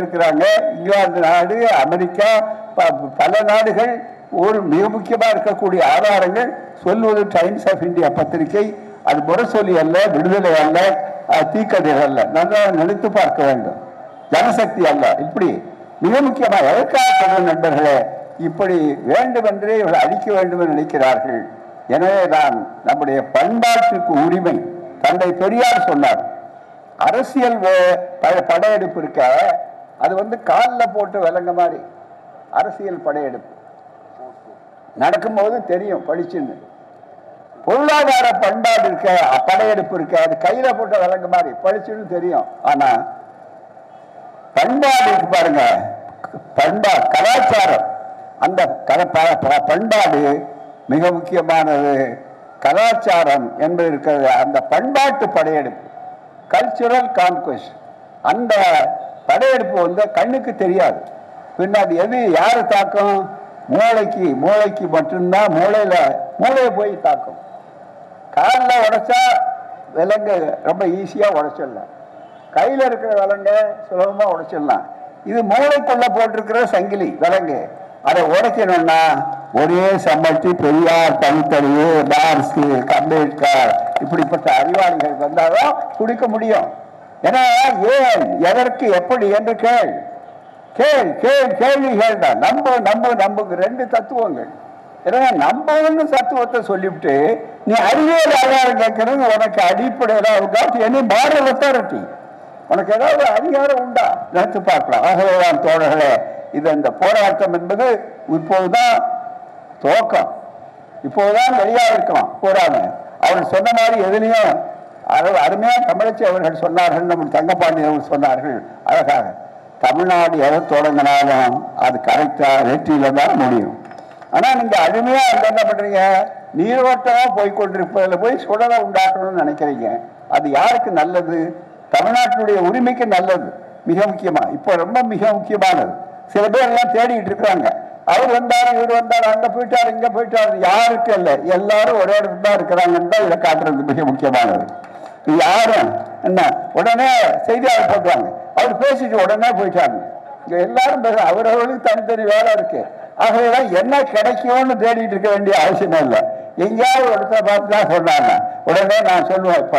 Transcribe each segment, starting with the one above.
இருக்கிறாங்க. இங்கிலாந்து நாடு அமெரிக்கா ப- பல நாடுகள் ஒரு மிக முக்கியமாக இருக்கக்கூடிய ஆதாரங்கள் சொல்வது டைம்ஸ் ஆஃப் இந்தியா பத்திரிகை. அது முரசொலி அல்ல விடுதலை அல்ல தீக்கதிர் அல்ல. நன்றாக நினைத்து பார்க்க வேண்டும். ஜனசக்தி அல்ல. இப்படி மிக முக்கியமாக எதற்காக சொல்ற நண்பர்களே? இப்படி வேண்டுமென்றே இவர்கள் அழிக்க வேண்டும் என்று நினைக்கிறார்கள். எனவே தான் நம்முடைய பண்பாட்டுக்கு உரிமை. தந்தை பெரியார் சொன்னார் அரசியல் வே- படையெடுப்பு இருக்க அது வந்து காலில் போட்டு விளங்க மாதிரி அரசியல் படையெடுப்பு. நடக்கும்போது தெரியும் படிச்சுன்னு பொருளாதார பண்பாடு இருக்க படையெடுப்பு இருக்க அது கையில போட்ட விளங்க மாதிரி படிச்சுன்னு தெரியும். ஆனா பண்பாடு இருக்கு பாருங்க. பண்பா கலாச்சாரம். அந்த பண்பாடு மிக முக்கியமானது. கலாச்சாரம் என்பது இருக்கிறது. அந்த பண்பாட்டு படையெடுப்பு. கல்ச்சுரல் கான்குவஸ்ட் அந்த படையெடுப்பு வந்து கண்ணுக்கு தெரியாது. பின்னாடி எது யார் தாக்கும்? மூளைக்கு மூளைக்கு மட்டும்தான் மூளையில மூளையை போய் தாக்கும். காலில் உடைச்சா விலங்கு ரொம்ப ஈஸியா உடைச்சிடலாம். கையில இருக்கிற விலங்க சுலபமா உடைச்சிடலாம். இது மூளைக்குள்ள போட்டிருக்கிற சங்கிலி விலங்கு. அதை உடைக்கணும்னா ஒரே சம்மட்டி பெரியார் பனித்தறிவு டார்ஸ் அம்பேத்கர் இப்படிப்பட்ட அறிவாளிகள் வந்தாலும் குடிக்க முடியும். ஏன்னா ஏன் எதற்கு எப்படி என்று கேள். கேள் கேள் கேள்விகள் தான் நம்ப நம்ப நம்புங்க ரெண்டு தத்துவங்கள். ஏன்னா நம்பணும்னு தத்துவத்தை சொல்லிவிட்டு நீ அறிவியல் ஆதாரம் கேட்கறது உனக்கு அடிப்படையில் காட்டு எனி மாரல் அத்தாரிட்டி உனக்கு ஏதாவது அதிகாரம் உண்டா? நினைத்து பார்க்கலாம். ஆகவேதான் தோழர்களே இது இந்த போராட்டம் என்பது இப்போதுதான் துவக்கம். இப்போதுதான் வெளியாக இருக்கலாம் போராடு அவன் சொன்ன மாதிரி எதுலையும் அரு- அருமையாக தமிழச்சி அவர்கள் சொன்னார்கள் நம்ம தங்கப்பாண்டி அவர்கள் சொன்னார்கள் அழகாக. தமிழ்நாடு எதை தொடங்கினாலும் அது கரெக்டாக வெற்றியில் தான் முடியும். ஆனால் நீங்கள் அருமையாக அங்க என்ன பண்ணுறீங்க நீரோட்டமாக போய் கொண்டிருப்பதில் போய் சுடலை உண்டாக்கணும்னு நினைக்கிறீங்க. அது யாருக்கு நல்லது? தமிழ்நாட்டினுடைய உரிமைக்கு நல்லது மிக முக்கியமாக இப்போ ரொம்ப மிக முக்கியமானது. சில பேர் எல்லாம் தேடிக்கிட்டு இருக்கிறாங்க. அவர் வந்தார் இவர் வந்தார் அங்கே போயிட்டார் இங்கே போயிட்டாரு. யாருக்கும் இல்லை. எல்லாரும் ஒரே இடத்துல தான் இருக்கிறாங்கன்னு தான் இதை காட்டுறது மிக முக்கியமானது. யாரும் என்ன உடனே செய்தியாளர் போட்டுவாங்க அவர் பேசிட்டு உடனே போயிட்டாங்க. இங்க எல்லாரும் பேச அவரவர்களுக்கு தனித்தனி வேலை இருக்கு. ஆகவேதான் என்ன கிடைக்கும்னு தேடிட்டு இருக்க வேண்டிய அவசியம் இல்லை. எங்கேயாவது ஒருத்தர் பார்த்து தான் சொன்னாங்க. உடனே நான் சொல்லுவேன் இப்ப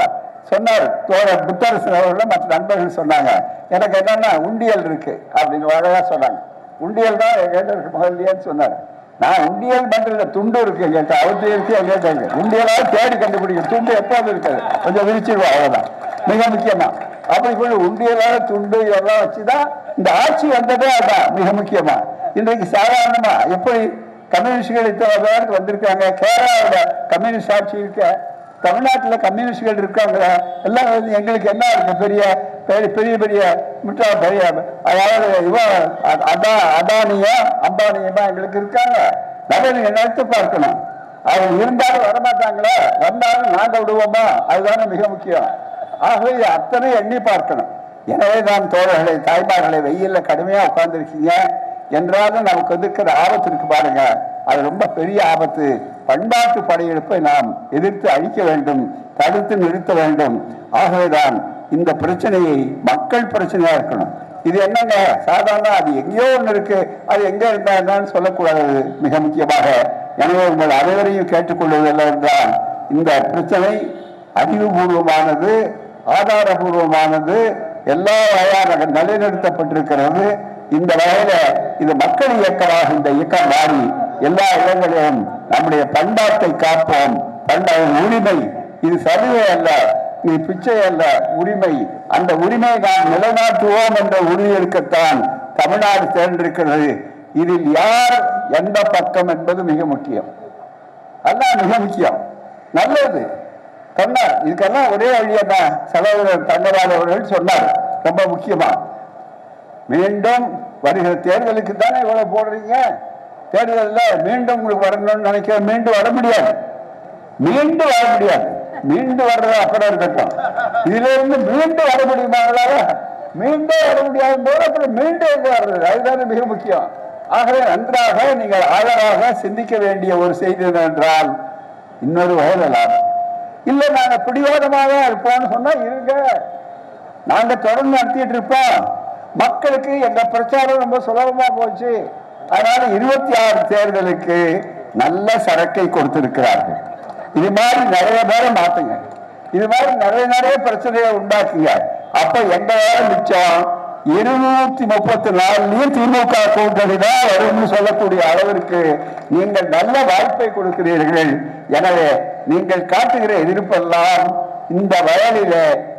சொன்னார் தோழர் புத்தரசன் அவர்களும் மற்ற நண்பர்கள் சொன்னாங்க. எனக்கு என்னன்னா உண்டியல் இருக்கு. அப்படின்னு அழகா சொன்னாங்க. உண்டியல் தான் எங்கிட்ட இருக்கு சொன்னார். நான் உண்டியல் பண்றதுல துண்டு இருக்கு. எங்கிட்ட அவர்கிட்ட இருக்கு எங்கிட்ட உண்டியலாவது தேடி கண்டுபிடிக்கும் துண்டு எப்போது இருக்காது. கொஞ்சம் விரிச்சிருவோம் அவ்வளவுதான். மிக முக்கியமா. அப்படி போய் உண்டியலாக துண்டு இதெல்லாம் வச்சுதான் இந்த ஆட்சி வந்ததே அதான் மிக முக்கியமா. இன்றைக்கு சாதாரணமா எப்படி கம்யூனிஸ்டுகள் இத்தனை பேருக்கு வந்திருக்காங்க? கேரளாவில் கம்யூனிஸ்ட் ஆட்சி இருக்க. தமிழ்நாட்டில் கம்யூனிஸ்டுகள் இருக்காங்க எல்லாம் வந்து எங்களுக்கு என்ன இருக்கு? பெரிய பெரிய பெரிய பெரிய பெரிய அதாவது இவ அ- அதா அதானியா அம்பானியமா எங்களுக்கு இருக்காங்க. அதை நீங்க நினைத்து பார்க்கணும். அவங்க இருந்தாலும் வரமாட்டாங்களா. வந்தாலும் நாங்கள் விடுவோமா? அதுதானே மிக முக்கியம். ஆகவே இது அத்தனை எண்ணி பார்க்கணும். எனவே தான் தோழர்களை தாய்மார்களை வெயில்ல கடுமையா உட்கார்ந்துருக்கீங்க. என்றாலும் நமக்கு வந்திருக்கிற ஆபத்து இருக்கு பாருங்க. அது ரொம்ப பெரிய ஆபத்து. பண்பாட்டு படையெடுப்பை நாம் எதிர்த்து அழிக்க வேண்டும் தடுத்து நிறுத்த வேண்டும். ஆகவேதான் இந்த பிரச்சனையை மக்கள் பிரச்சனையா இருக்கணும். இது என்னங்க? சாதாரண அது எங்கேயோ ஒன்று இருக்கு. அது எங்க இருந்தா என்னன்னு சொல்லக்கூடாது. மிக முக்கியமாக எனவே உங்கள் அனைவரையும் கேட்டுக்கொள்வது என்றால் இந்த பிரச்சனை அறிவுபூர்வமானது ஆதாரபூர்வமானது எல்லா வகையாக நிலைநிறுத்தப்பட்டிருக்கிறது. இந்த வகையில இது மக்கள் இயக்கமாக இந்த இயக்கம் மாறி எல்லா இடங்களிலும் நம்முடைய பண்பாட்டை காப்போம். பண்டைய உரிமை. இது சலுகை அல்ல. பிச்சை அல்ல உரிமை. அந்த உரிமையை நாம் நிலைநாட்டுவோம் என்ற உறுதியெடுக்கத்தான் தமிழ்நாடு தேர்ந்தெடுக்கிறது இதில் யார் எந்த பக்கம் என்பது மிக முக்கியம். அதான் மிக முக்கியம். நல்லது. சொன்னார் இதுக்கெல்லாம் ஒரே வழியா தான் சகோதரர் தங்கராஜ் அவர்கள் சொன்னார். ரொம்ப முக்கியமா. மீண்டும் வருகிற தேர்தலுக்கு தானே இவ்வளவு போடுறீங்க? தேர்தலில் மீண்டும் உங்களுக்கு வரணும்னு நினைக்கிறேன். மீண்டும் வர முடியாது. மீண்டும் வர முடியாது. மீண்டு வர்றது அப்புறம் இருக்கட்டும். இதுல இருந்து மீண்டும் வர முடியுமாங்களால மீண்டும் வர முடியாத போது அப்புறம் மீண்டும் வர்றது. அதுதான் மிக முக்கியம். ஆகவே நன்றாக நீங்கள் ஆழமாக சிந்திக்க வேண்டிய ஒரு செய்தி என்றால் இன்னொரு வகையில் லாபம் இல்ல நாங்க பிடிவாதமாக இருப்போம்னு சொன்னா இருங்க. நாங்க தொடர்ந்து நடத்திட்டு இருப்போம். மக்களுக்கு எங்க பிரச்சாரம் ரொம்ப சுலபமா போச்சு. அதனால இருபத்தி ஆறு தேர்தலுக்கு நல்ல சரக்கை கொடுத்திருக்கிறார்கள். இது மாதிரி நிறைய பேரை மாத்துங்க. இது மாதிரி நிறைய நிறைய பிரச்சனையை உண்டாக்குங்க. அப்ப எங்க வேலை மிச்சம் இருநூத்தி முப்பத்தி நாலுலயும் திமுக கூட்டணி தான் வரும்னு சொல்லக்கூடிய அளவிற்கு நீங்கள் நல்ல வாய்ப்பை கொடுக்கிறீர்கள். எனவே நீங்கள் காட்டுகிற எதிர்ப்பெல்லாம் இந்த வயலில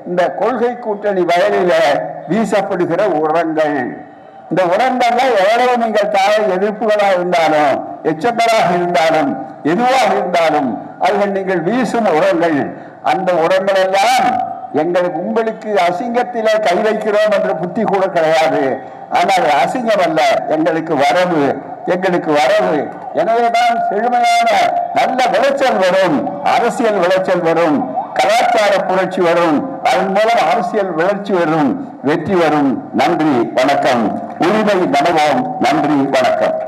இந்த கொள்கை கூட்டணி வயலில வீசப்படுகிற உரங்கள். இந்த உரங்கள்ல எவ்வளவு நீங்கள் தாழ எதிர்ப்புகளாக இருந்தாலும் எச்சங்களாக இருந்தாலும் எதுவாக இருந்தாலும் அதில் நீங்கள் வீசும் உரங்கள் அந்த உரங்கள் எல்லாம் எங்கள் உங்களுக்கு அசிங்கத்திலே கை வைக்கிறோம் என்ற புத்தி கூட கிடையாது. ஆனால் அசிங்கம் அல்ல எங்களுக்கு வரவு எங்களுக்கு வரவு. எனவேதான் செழுமையான நல்ல விளைச்சல் வரும் அரசியல் விளைச்சல் வரும் கலாச்சார புரட்சி வரும் அதன் மூலம் அரசியல் வளர்ச்சி வரும் வெற்றி வரும். நன்றி வணக்கம். உரிமை நடுவோம். நன்றி வணக்கம்.